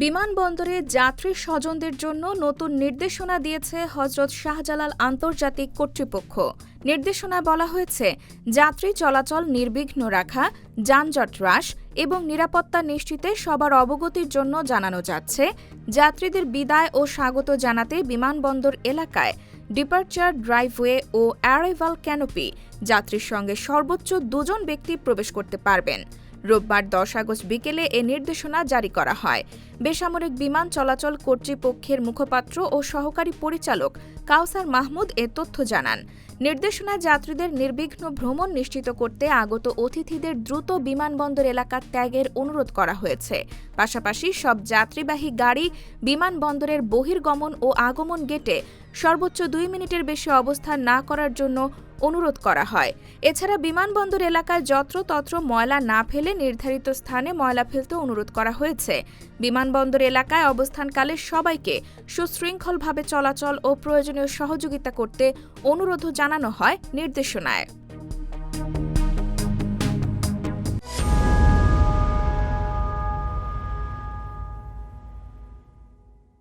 বিমানবন্দরে যাত্রী স্বজনদের জন্য নতুন নির্দেশনা দিয়েছে হজরত শাহজালাল আন্তর্জাতিক কর্তৃপক্ষ। নির্দেশনায় বলা হয়েছে, যাত্রী চলাচল নির্বিঘ্ন রাখা, যানজট হ্রাস এবং নিরাপত্তা নিশ্চিতে সবার অবগতির জন্য জানানো যাচ্ছে। যাত্রীদের বিদায় ও স্বাগত জানাতে বিমানবন্দর এলাকায় ডিপার্চার ড্রাইভওয়ে ও অ্যারাইভাল ক্যানোপি যাত্রীর সঙ্গে সর্বোচ্চ দুজন ব্যক্তি প্রবেশ করতে পারবেন। রোববার দশ আগস্ট বিকেলে এ নির্দেশনা জারি করা হয়। বেসামরিক বিমান চলাচল কর্তৃপক্ষের মুখপাত্র ও সহকারী পরিচালক কাউসার মাহমুদ এ তথ্য জানান। নির্দেশনায় যাত্রীদের নির্বিঘ্ন ভ্রমণ নিশ্চিত করতে আগত অতিথিদের দ্রুত বিমানবন্দর এলাকা ত্যাগের অনুরোধ করা হয়েছে। পাশাপাশি সব যাত্রীবাহী গাড়ি বিমানবন্দরের বহির্গমন ও আগমন গেটে সর্বোচ্চ দুই মিনিটের বেশি অবস্থান না করার জন্য অনুরোধ করা হয়। এছাড়া বিমানবন্দর এলাকায় যত্রতত্র ময়লা না ফেলে নির্ধারিত স্থানে ময়লা ফেলতে অনুরোধ করা হয়েছে। বিমানবন্দর এলাকায় অবস্থানকালে সবাইকে সুশৃঙ্খলভাবে চলাচল ও প্রয়োজনীয় সহযোগিতা করতে অনুরোধও জানানো হয় নির্দেশনায়।